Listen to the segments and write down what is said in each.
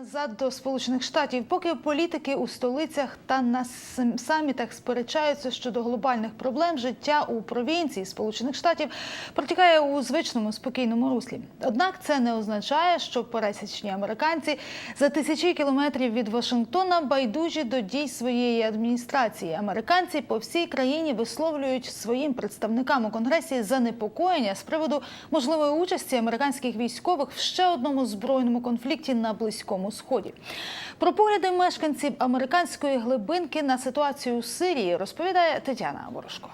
Назад до Сполучених Штатів, поки політики у столицях та на самітах сперечаються щодо глобальних проблем, життя у провінції Сполучених Штатів протікає у звичному спокійному руслі. Однак це не означає, що пересічні американці за тисячі кілометрів від Вашингтона байдужі до дій своєї адміністрації. Американці по всій країні висловлюють своїм представникам у конгресі занепокоєння з приводу можливої участі американських військових в ще одному збройному конфлікті на близькому сході. Про погляди мешканців американської глибинки на ситуацію у Сирії розповідає Тетяна Ворожко.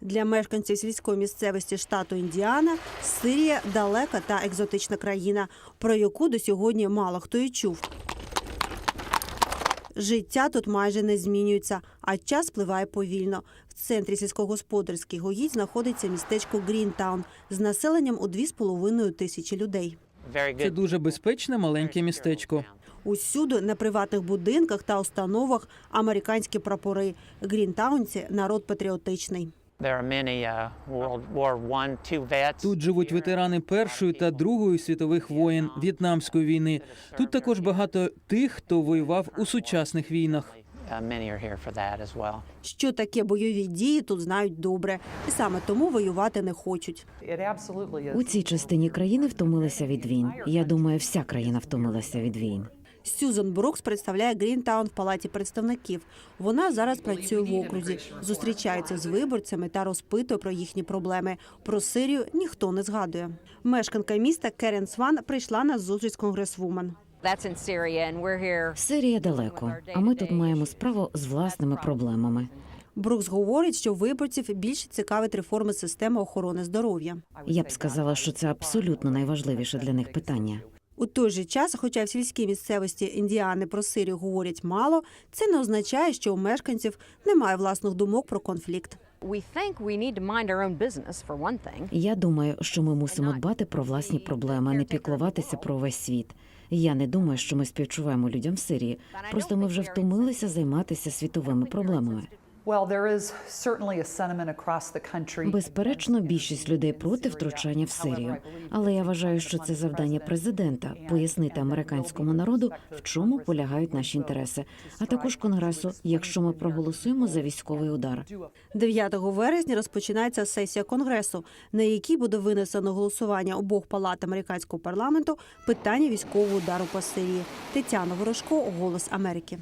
Для мешканців сільської місцевості штату Індіана Сирія далека та екзотична країна, про яку до сьогодні мало хто і чув. Життя тут майже не змінюється, а час спливає повільно. В центрі сільськогосподарських угідь знаходиться містечко Грінтаун з населенням у 2,5 тисячі людей. Це дуже безпечне маленьке містечко. Усюди на приватних будинках та установах американські прапори. Грінтаунці народ патріотичний. Тут живуть ветерани Першої та Другої світових воєн, В'єтнамської війни. Тут також багато тих, хто воював у сучасних війнах. Що таке бойові дії, тут знають добре, і саме тому воювати не хочуть. У цій частині країни втомилися від війн. Я думаю, вся країна втомилася від війн. Сюзан Брукс представляє Грінтаун в палаті представників. Вона зараз працює в окрузі, зустрічається з виборцями та розпитує про їхні проблеми. Про Сирію ніхто не згадує. Мешканка міста Керен Сван прийшла на зустріч з конгресвумен. That's in Syria, and we're here. Сирія далеко, а ми тут маємо справу з власними проблемами. Брукс говорить, що виборців більше цікавить реформи системи охорони здоров'я. Я б сказала, що це абсолютно найважливіше для них питання. У той же час, хоча в сільській місцевості Індіани про Сирію говорять мало, це не означає, що у мешканців немає власних думок про конфлікт. Я думаю, що ми мусимо дбати про власні проблеми, а не піклуватися про весь світ. Я не думаю, що ми співчуваємо людям в Сирії. Просто ми вже втомилися займатися світовими проблемами. Безперечно, більшість людей проти втручання в Сирію. Але я вважаю, що це завдання президента пояснити американському народу, в чому полягають наші інтереси, а також конгресу, якщо ми проголосуємо за військовий удар. 9 вересня розпочинається сесія конгресу, на якій буде винесено голосування обох палат американського парламенту питання військового удару по Сирії. Тетяна Ворожко, Голос Америки.